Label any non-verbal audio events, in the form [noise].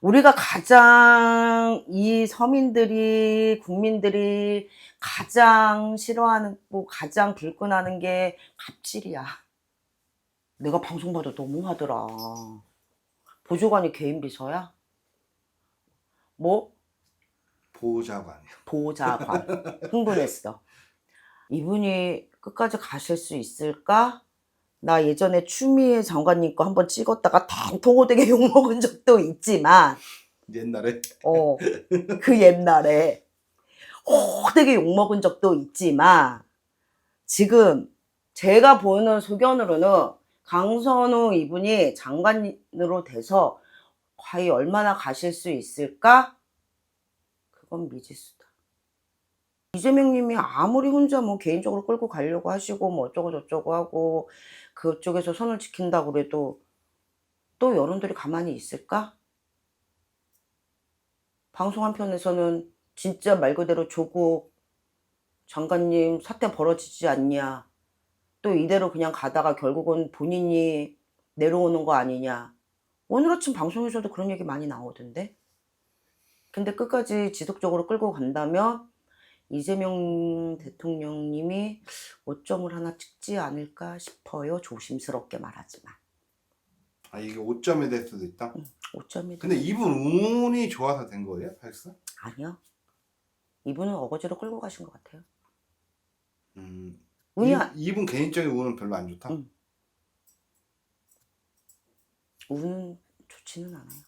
우리가 가장 이 서민들이 국민들이 가장 싫어하는 뭐 가장 불끈하는 게 갑질이야. 내가 방송 봐도 너무하더라. 보조관이 개인 비서야? 뭐 보호자관이요. 보호자관 [laughs] 흥분했어. 이분이 끝까지 가실 수 있을까? 나 예전에 추미애 장관님 거 한번 찍었다가 탱통호되게 [laughs] 욕먹은 적도 있지만 옛날에 어, 그 옛날에 호되게 욕먹은 적도 있지만 지금 제가 보는 소견으로는 강선우 이분이 장관으로 돼서 과연 얼마나 가실 수 있을까? 그건 미지수다. 이재명 님이 아무리 혼자 뭐 개인적으로 끌고 가려고 하시고 뭐 어쩌고 저쩌고 하고 그쪽에서 선을 지킨다고 그래도 또 여론들이 가만히 있을까? 방송 한편에서는 진짜 말 그대로 조국 장관님 사태 벌어지지 않냐. 또 이대로 그냥 가다가 결국은 본인이 내려오는 거 아니냐. 오늘 아침 방송에서도 그런 얘기 많이 나오던데. 근데 끝까지 지속적으로 끌고 간다면 이재명 대통령님이 오점을 하나 찍지 않을까 싶어요. 조심스럽게 말하지만. 아 이게 5점이 될 수도 있다. 오점이 근데 이분 운이 좋아서 된 거예요, 사실상? 아니요. 이분은 어거지로 끌고 가신 것 같아요. 음. 운이 이, 안- 이분 개인적인 운은 별로 안 좋다. 음. 운은 좋지는 않아요.